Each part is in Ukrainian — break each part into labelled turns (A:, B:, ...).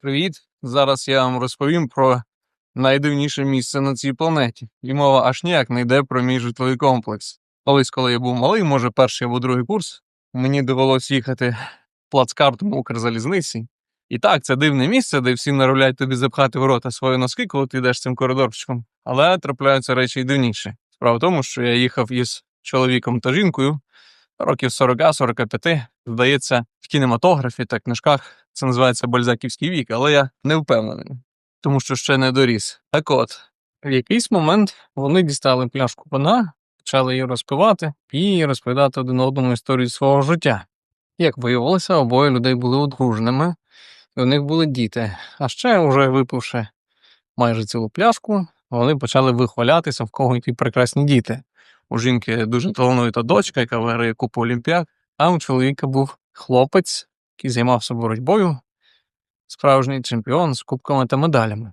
A: Привіт! Зараз я вам розповім про найдивніше місце на цій планеті. І мова аж ніяк не йде про мій житловий комплекс. Колись, коли я був малий, може перший або другий курс, мені довелось їхати плацкартом Укрзалізниці. І так, це дивне місце, де всі нароблять тобі запхати в рота свої носки, коли ти йдеш цим коридорчиком. Але трапляються речі й дивніші. Справа в тому, що я їхав із чоловіком та жінкою років 40-45. Здається, в кінематографі та книжках це називається бальзаківський вік, але я не впевнений, тому що ще не доріс. Так от, в якийсь момент вони дістали пляшку вина, почали її розпивати і розповідати один одному історію свого життя. Як виявилося, обоє людей були одруженими, і у них були діти. А ще, уже випивши майже цілу пляшку, вони почали вихвалятися, в кого які прекрасні діти. У жінки дуже талановита дочка, яка виграє купу олімпіад, а у чоловіка був хлопець, який займався боротьбою, справжній чемпіон з кубками та медалями.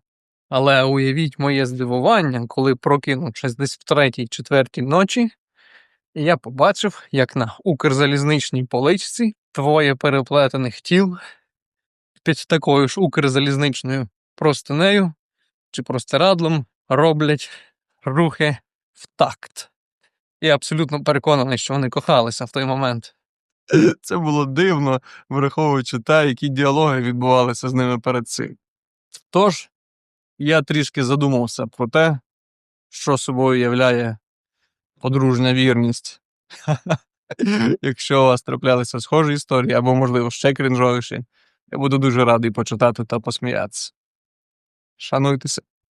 A: Але уявіть моє здивування, коли прокинувшись десь в третій, четвертій ночі, я побачив, як на укрзалізничній поличці двоє переплетених тіл під такою ж укрзалізничною простинею чи простирадлом роблять рухи в такт. Я абсолютно переконаний, що вони кохалися в той момент. Це було дивно, враховуючи те, які діалоги відбувалися з ними перед цим. Тож, я трішки задумався про те, що собою являє подружня вірність. Якщо у вас траплялися схожі історії, або, можливо, ще крінжовіші, я буду дуже радий почитати та посміятися. Шануйтеся.